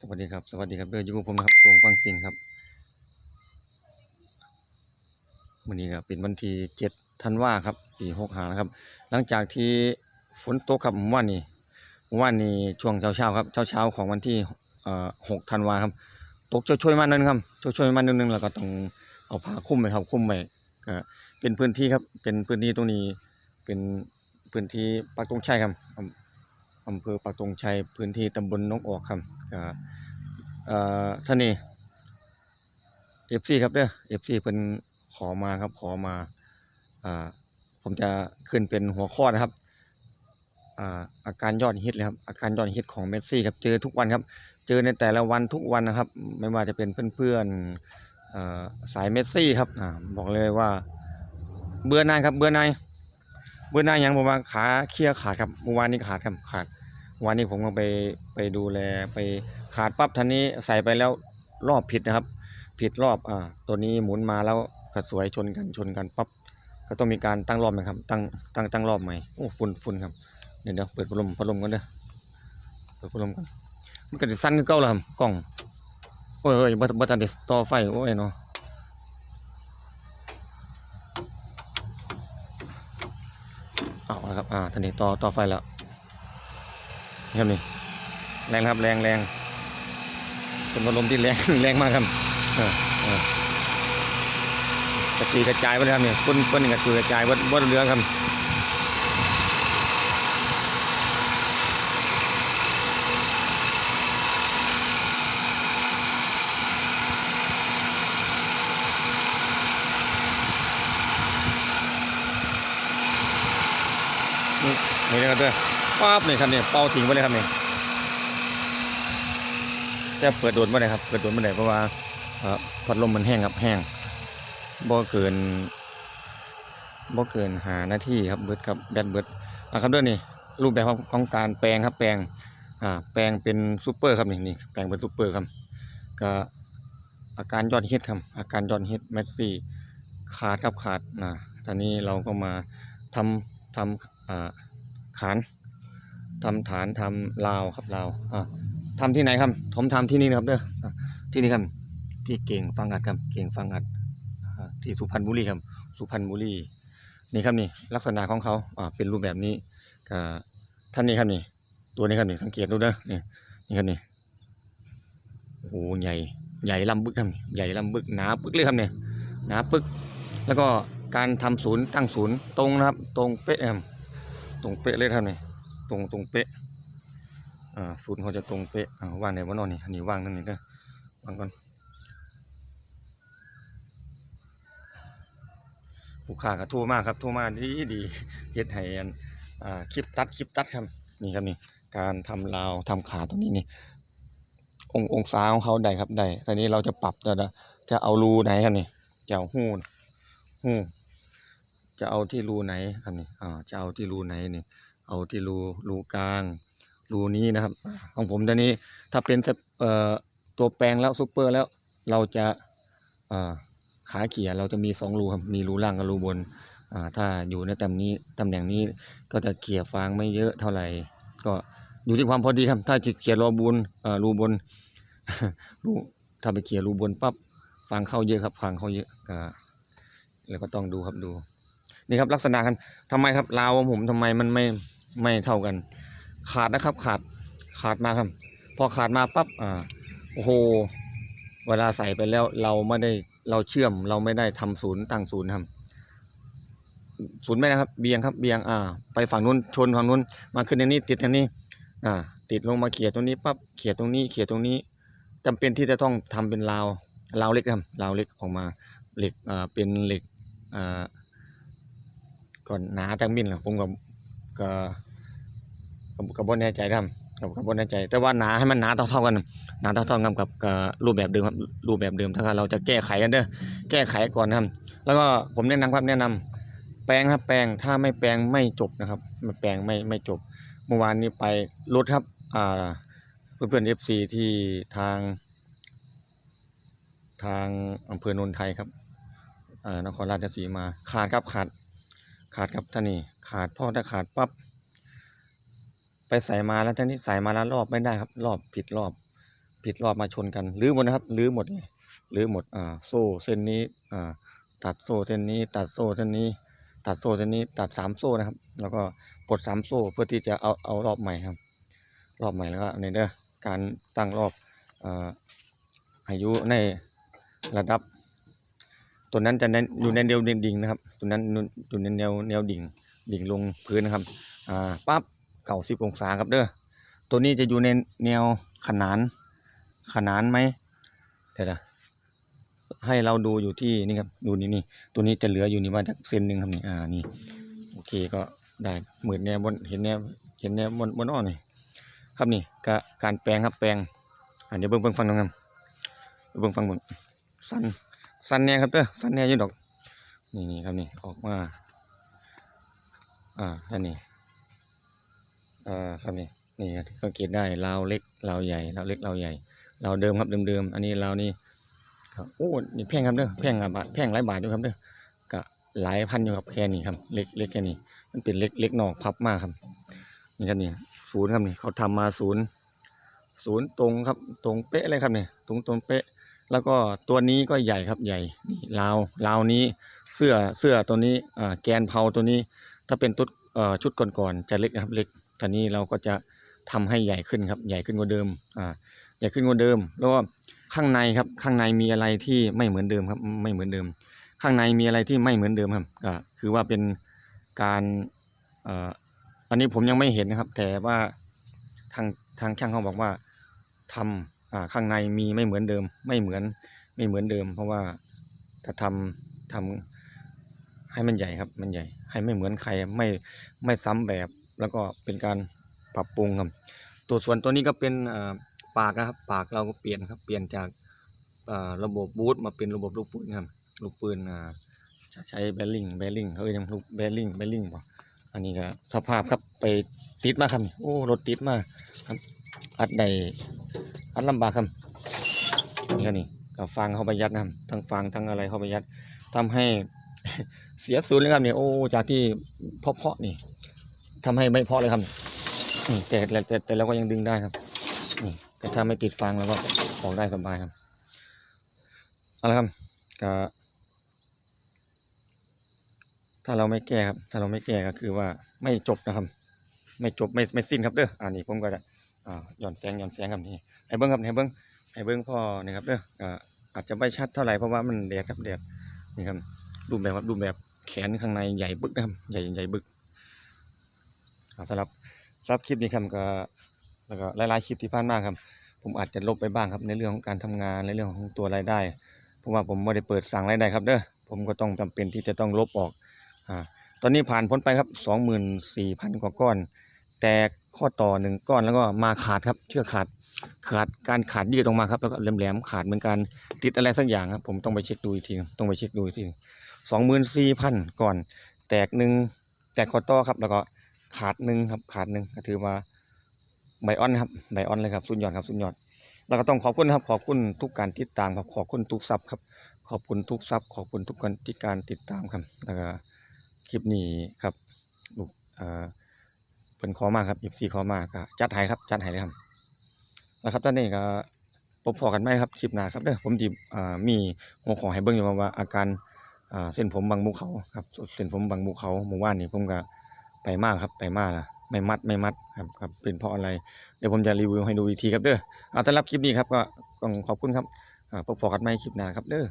สวัสดีครับ สวัสดีครับเด้ออยู่กับผมนะครับตรงฟังสิงครับวันนี้ก็เป็นวันที่เจ็ดธันวาครับ ปีหกหานะครับ หลังจากที่ฝนตกครับเมื่อวานนี้เมื่อวานนี้ช่วงเช้าเช้าครับเช้าเช้าของวันที่เอ่อหกธันวาครับ ตกช่วยๆมาหนึงครับช่วยๆมาหนึงแล้วก็ต้องเอาผ้าคลุมไปครับคลุมไปก็เป็นพื้นที่ครับ เป็นพื้นที่ตรงนี้เป็นพื้นที่ปักตรงชัยครับ อำเภอปักตงชัยพื้นที่ตำบลนกออกครับอ่อท่านนี้ FC ครับเด้อ FC เพิ่นขอมาครับขอมาอ่าผมจะขึ้นเป็นหัวข้อนะครับอ่าอาการยอดฮิตเลยครับอาการยอดฮิตของเมสซี่ครับเจอทุกวันครับ เจอในแต่ละวันทุกวันนะครับ ไม่ว่าจะเป็นเพื่อนๆเอ่อสายเมสซี่ครับอ่าบอกเลยว่า เบื่อหน่ายครับเบื่อหน่ายเบื่อหน่ายอย่างผมว่าขาเคลียร์ขาดครับเมื่อวานนี้ขาดครับขาด วานนี้ผมก็ไปไปดูแลไปขาดปั๊บทันนี้ใส่ไปแล้วรอบผิดนะครับ ผิดรอบอ่าตัวนี้หมุนมาแล้วก็สวยชนกันชนกันปั๊บก็ต้องมีการตั้งรอบนะครับ ตั้งตั้งตั้งรอบใหม่โอ้ฝุ่นฝุ่นครับเดี๋ยวเดี๋ยวเปิดพัดลมพัดลมกันเด้อเปิดพัดลมกันมันก็สิสั้นคือเก่าแล้วครับกล้องโอ้ยโอ้ยบ่บ่ทันได้ต่อไฟโอ้ยเนาะเอาละครับอ่าทันทีต่อต่อไฟแล้ว ครับนี่แรงครับแรงแรงเป็นพัดลมที่แรงแรงมากครับกระจุยกระจายไปเลยครับเนี่ยฟุ้นฟุ้นกระจุยกระจายวัดวัดเรือครับนี่นี่นะครับเด้อ ป๊าบนี่ครับเนี่ยเป่าทิ้งไปเลยครับเนี่ยจะเปิดโดนเมื่อไหร่ครับ เปิดโดนเมื่อไหร่เพราะว่าพัดลมมันแห้งครับแห้งบ่เกินบ่เกินหานาที่ครับเบิดครับแบตเบิดอะครับด้อนี่รูปแบบของของการแปลงครับ แปลงอ่าแปลงเป็นซูเปอร์ครับนี่นี่แปลงเป็นซูเปอร์ครับก็อาการยอดฮิตครับ อาการยอดฮิตแมสซี่ขาดครับขาดนะตอนนี้เราก็มาทำทำอ่าขาน ทำฐานทำราวครับราวอ่าทำที่ไหนครับผมทำที่นี่นะครับเด้อที่นี่ครับที่เก่งฟังอัดครับเก่งฟังอัดที่สุพรรณบุรีครับสุพรรณบุรีนี่ครับนี่ลักษณะของเขาอ่าเป็นรูปแบบนี้กท่านนี้ครับนี่ ตัวนี้ครับนี่สังเกตดูเด้อนี่นี่ครับนี่โอ้โหใหญ่ใหญ่ลำบึกครับใหญ่ลำบึกหนาปึกเลยครับเนี่ยหนาปึก แล้วก็การทำศูนย์ตั้งศูนย์ตรงนะครับ ตรงเป๊ะครับตรงเป๊ะเลยครับนี่ ตรงตรงเป๊ะอ่าศูนย์เขาจะตรงเป๊ะอ่าวางไหนวะเนอนนี่อันนี้ว่างนั่นนี่เด้อวางก่อนลูกค้าก็โทรมากครับโทรมาดีดีเฮ็ดให้อันอ่าคลิปตัดคลิปตัดครับนี่ครับนี่การทำราวทำขาตรงนี้นี่องค์องศาของเขาได้ครับได้ตอนนี้เราจะปรับจะจะเอารูไหนครับนี่จะเอาหูหูจะเอาที่รูไหนครับนี่อ่าจะเอาที่รูไหนนี่ เอาที่รูรูกลางรูนี้นะครับ ของผมตอนนี้ถ้าเป็นตัวแปลงแล้วซูเปอร์แล้วเราจะอ่าขาเขี่ยเราจะมีสองรูครับมีรูล่างกับรูบนถ้าอยู่ในตำนี้ตำแหน่งนี้ก็จะเขี่ยฟางไม่เยอะเท่าไหร่ ก็อยู่ที่ความพอดีครับถ้าจะเขี่ยรูบนรูบนรูถ้าไปเขี่ยรูบนปั๊บฟางเข้าเยอะครับฟางเข้าเยอะแล้วก็ต้องดูครับดูนี่ครับลักษณะกันทำไมครับราวของผมทำไมมันไม่ ไม่เท่ากัน ขาดนะครับขาดขาดมาครับ พอขาดมาปั๊บอ่าโอ้โหเวลาใส่ไปแล้วเราไม่ได้เราเชื่อมเราไม่ได้ทำศูนย์ตั้งศูนย์ครับศูนย์ไม่นะครับ เบียงครับเบียงอ่า ไปฝั่งนู้นชนฝั่งนู้นมาขึ้นในนี้ติดในนี้ อ่า ติดลงมาเขี่ยตรงนี้ปั๊บเขี่ยตรงนี้เขี่ยตรงนี้จำเป็นที่จะต้องทำเป็นราวราวเล็กครับราวเล็กออกมาเหล็กอ่าเป็นเหล็กอ่าก่อนหนาจังมินเหรอผมก็ก็ ก็ก็บ่แน่ใจครับก็ก็บ่แน่ใจ แต่ว่าหนาให้มันหนาเท่าๆกันหนาเท่าๆกันกับกับรูปแบบเดิมครับรูปแบบเดิมถ้าเราจะแก้ไขกันเด้อแก้ไขก่อนนะครับ แล้วก็ผมแนะนำครับแนะนำแปลงครับแปลงถ้าไม่แปลงไม่จบนะครับไม่แปลงไม่ไม่จบเมื่อวานนี้ไปรถครับอ่าเพื่อนเพื่อนเอฟซีที่ทาง ทางอำเภอโนนไทยครับนครราชสีมาขาดครับขาด ขาดครับท่านนี่ขาดพราะถ้าขาดปั๊บไปใส่มาแล้วท่านนี้ใส่มาแล้วรอบไม่ได้ครับ รอบผิดรอบ ผิดรอบมาชนกันรื้อหมดนะครับรื้อหมดเลยรื้อหมดอ่าโซ่เส้นนี้อ่าตัดโซ่เส้นนี้ ตัดโซ่เส้นนี้ ตัดโซ่เส้นนี้ ตัดสามโซ่นะครับ แล้วก็ปลดสามโซ่เพื่อที่จะเอาเอารอบใหม่ครับ รอบใหม่แล้วก็ในเด้อการตั้งรอบอ่าอายุในระดับ ตัวนั้นจะเน้นอยู่ในแนวดิ่งๆนะครับตัวนั้นอยู่ในแนวแนวดิ่ง ดิ่งลงพื้นนะครับอ่าปั๊บเก่าสิบองศาครับเด้อตัวนี้จะอยู่ในแนวขนานขนานไหมเดี๋ยวนะให้เราดูอยู่ที่นี่ครับดูนี่นี่ตัวนี้จะเหลืออยู่นี่มาจากเซนหนึ่งครับนี่อ่านี่โอเคก็ได้เหมือนแนวบนเห็นแนวเห็นแนวบนบนอ้อนี่ครับนี่ก็การแปลงครับแปลงอ่าเดี๋ยวเบิ่งเบิ่งฟังตรงนั้นเบิ่งฟังบนสั้น สั้นแน่ครับเด้อสั้นแน่อยี่ดอก นี่นี่ครับนี่ออกมา อ่าท่านนี่อ่าครับนี่นี่ครับสังเกตได้ลาวเล็กลาวใหญ่ลาวเล็กลาวใหญ่ลาวเดิมครับเดิมๆอันนี้ลาวนี่ครับโอ้นี่แพงครับเด้อแพงอะบาทแพงหลายบาทด้วยครับเด้อก็หลายพันอยู่ครับแค่นี้ครับ เล็กเล็กแค่นี้ มันเป็นเล็กเล็กนอกพับมากครับ นี่ครับนี่ศูนย์ครับนี่เขาทำมาศูนย์ศูนย์ตรงครับ ตรงเป๊ะเลยครับเนี่ยตรงตรงเป๊ะ แล้วก็ตัวนี้ก็ใหญ่ครับใหญ่นี่ลาวลาวนี้เสื้อเสื้อตัวนี้แกนเผาตัวนี้ ถ้าเป็นตุ๊ดชุดก่อนๆจะเล็กนะครับเล็กตอนนี้เราก็จะทำให้ใหญ่ขึ้นครับ ใหญ่ขึ้นกว่าเดิมอ่าใหญ่ขึ้นกว่าเดิม แล้วก็ข้างในครับข้างในมีอะไรที่ไม่เหมือนเดิมครับ ไม่เหมือนเดิม ข้างในมีอะไรที่ไม่เหมือนเดิมครับก็คือว่าเป็นการอันนี้ผมยังไม่เห็นนะครับ แต่ว่าทางทางช่างเขาบอกว่าทำอ่า ข้างในมีไม่เหมือนเดิม ไม่เหมือนไม่เหมือนเดิม เพราะว่าถ้าทำทำให้มันใหญ่ครับมันใหญ่ ให้ไม่เหมือนใครไม่ไม่ซ้ำแบบแล้วก็เป็นการปรับปรุงครับ ตัวส่วนตัวนี้ก็เป็นอ่อปากนะครับ ปากเราก็เปลี่ยนครับเปลี่ยนจากอ่อระบบบูทมาเป็นระบบลูกปืนครับลูกปืนอ่าจะใช้แบลลิงแบลลิงเฮ้ยยังลูกแบลลิงแบลลิงป่ะอันนี้ก็สภาพครับไปติดมากครับโอ้รถติดมากครับอัดได้ อัดลำบากครับนี่ก็นี่ก็ฟางเข้าไปยัดนะครับทั้งฟางทั้งอะไรเข้าไปยัดทำให้เสียศูนย์เลยครับเนี่ยโอ้จากที่เพาะๆนี่ทำให้ไม่เพาะเลยครับนี่แต่แต่แต่แต่เราก็ยังดึงได้ครับนี่แต่ถ้าไม่ติดฟางเราก็ออกได้สบายครับเอาละครับก็ถ้าเราไม่แก้ครับ ถ้าเราไม่แก้ก็คือว่าไม่จบนะครับ ไม่จบไม่ไม่สิ้นครับเด้ออันนี้ผมก็จะ อ่าหย่อนแสงหย่อนแสงครับนี่ให้เบิ้งครับให้เบิ้งให้เบิ้งพ่อนี่ครับเด้ออ่าอาจจะไม่ชัดเท่าไหร่เพราะว่ามันแดดครับแดดนี่ครับรูปแบบครับรูปแบบแขนข้างในใหญ่บึกนะครับใหญ่ใหญ่บึกสำหรับสับคลิปนี้ครับก็แล้วก็หลายๆคลิปที่ผ่านมาครับ ผมอาจจะลบไปบ้างครับในเรื่องของการทำงานในเรื่องของตัวรายได้เพราะว่าผมไม่ได้เปิดสั่งรายได้ครับเด้อผมก็ต้องจำเป็นที่จะต้องลบออกอ่าตอนนี้ผ่านพ้นไปครับสองหมื่นสี่พันกว่าก้อน แต่ข้อต่อหนึ่งก้อนแล้วก็มาขาดครับ เชือกขาดขาดการขาดยืดออกมาครับแล้วก็แหลมๆขาดเหมือนกันติดอะไรสักอย่างครับ ผมต้องไปเช็คดูอีกทีต้องไปเช็คดูอีกทีสองหมื่นสี่พันก่อน แตกหนึ่งแตกคอต่อครับ แล้วก็ขาดหนึ่งครับขาดหนึ่งถือว่าใบออนครับใบออนเลยครับสุดยอดครับสุดยอด แล้วก็ต้องขอบคุณครับ ขอบคุณทุกการติดตามครับขอบคุณทุกซับครับ ขอบคุณทุกซับขอบคุณทุกการที่การติดตามครับแล้วก็คลิปนี้ครับลูกเอ่อ เป็นขอมากครับอีซีขอมากก็จัดให้ครับจัดให้เลยครับแล้วครับตอนนี้ก็พบพอกันไหมครับคลิปหน้าครับเด้อผมจีมีหัวขอให้เบิ่งอยู่ว่าว่าอาการเส้นผมบางมุกเขาครับเส้นผมบางมุกเขาหมู่บ้านนี่ผมก็ไปมากครับไปมากนะไม่มัดไม่มัดครับครับเป็นเพราะอะไรเดี๋ยวผมจะรีวิวให้ดูอีกทีครับเด้อเอาต้อนรับคลิปนี้ครับก็ต้องขอบคุณครับอ่าพบกันใหมคลิปหน้าครับเด้อ